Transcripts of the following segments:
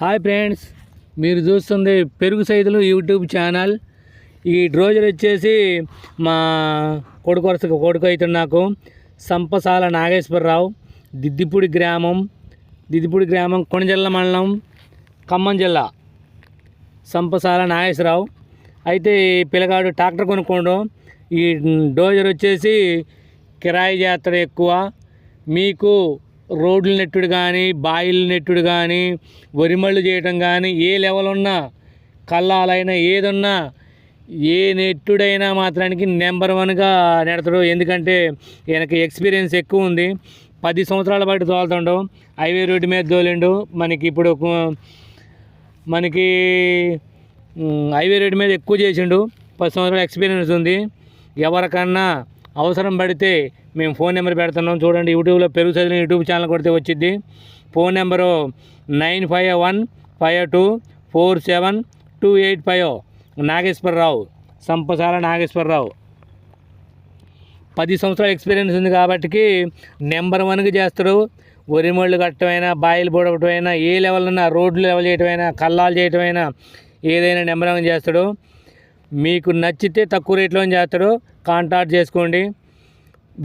Hi friends మీరు చూస్తుంది పెరుగు సైదులు యూట్యూబ్ ఛానల్. ఈ డ్రోజర్ వచ్చేసి మా కొడుకు వరుస కొడుకు అవుతుంది నాకు సంపసాల నాగేశ్వరరావు దిద్దిపూడి గ్రామం దిద్దిపూడి గ్రామం కొణజల్ల మండలం ఖమ్మం జిల్లా. సంపసాల నాగేశ్వరరావు. అయితే ఈ పిల్లగాడు ట్రాక్టర్ కొనుక్కోండు. ఈ డోజర్ వచ్చేసి కిరాయి జాతర ఎక్కువ. మీకు రోడ్లు నెట్టుడు కానీ బాయిలు నెట్టుడు కానీ వరిమళ్ళు చేయటం కానీ ఏ లెవెల్ ఉన్నా కల్లాలైనా ఏదున్నా ఏ నెట్టుడైనా మాత్రానికి నెంబర్ వన్గా నెడతాడు. ఎందుకంటే ఈయనకి ఎక్స్పీరియన్స్ ఎక్కువ ఉంది. పది సంవత్సరాల పాటు తోలుతుండు. హైవే రోడ్డు మీద తోలిండు. మనకి ఇప్పుడు మనకి హైవే రోడ్డు మీద ఎక్కువ చేసిండు. పది సంవత్సరాల ఎక్స్పీరియన్స్ ఉంది. ఎవరికన్నా అవసరం పడితే మేము ఫోన్ నెంబర్ పెడుతున్నాం. చూడండి యూట్యూబ్లో పెరుగు చదివిన యూట్యూబ్ ఛానల్ కొడితే వచ్చింది phone number nine five one five two four seven two eight five Nageswara Rao Sampasala Nageswara Rao. పది సంవత్సరాల ఎక్స్పీరియన్స్ ఉంది కాబట్టి నెంబర్ వన్కి చేస్తాడు ఒరిమళ్ళు కట్టమైనా బాయిలు పొడవటమైనా ఏ లెవెల్ ఉన్నా రోడ్లు లెవెల్ చేయటమైనా కల్లాలు చేయటమైనా ఏదైనా నెంబర్ వన్ చేస్తాడు. మీకు నచ్చితే తక్కువ రేట్లో చేస్తాడు కాంటాక్ట్ చేసుకోండి.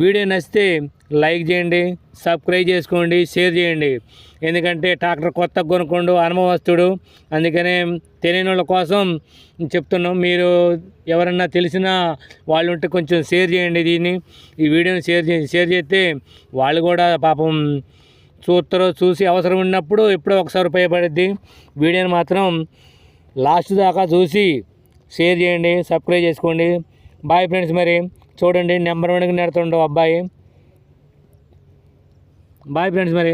వీడియో నచ్చితే లైక్ చేయండి సబ్స్క్రైబ్ చేసుకోండి షేర్ చేయండి. ఎందుకంటే ట్రాక్టర్ కొత్త కొనుక్కోండు అనుభవస్తుడు. అందుకనే తెలియని వాళ్ళ కోసం చెప్తున్నాం. మీరు ఎవరన్నా తెలిసిన వాళ్ళు ఉంటే కొంచెం షేర్ చేయండి దీన్ని. ఈ వీడియోని షేర్ చే షేర్ చేస్తే వాళ్ళు కూడా పాపం చూస్తారు చూసి అవసరం ఉన్నప్పుడు ఎప్పుడో ఒకసారి ఉపయోగపడుద్ది. వీడియోని మాత్రం లాస్ట్ దాకా చూసి షేర్ చేయండి సబ్స్క్రైబ్ చేసుకోండి. బాయ్ ఫ్రెండ్స్ మరి. చూడండి నెంబర్ వన్కి నెడుతుండవు అబ్బాయి. బాయ్ ఫ్రెండ్స్ మరి.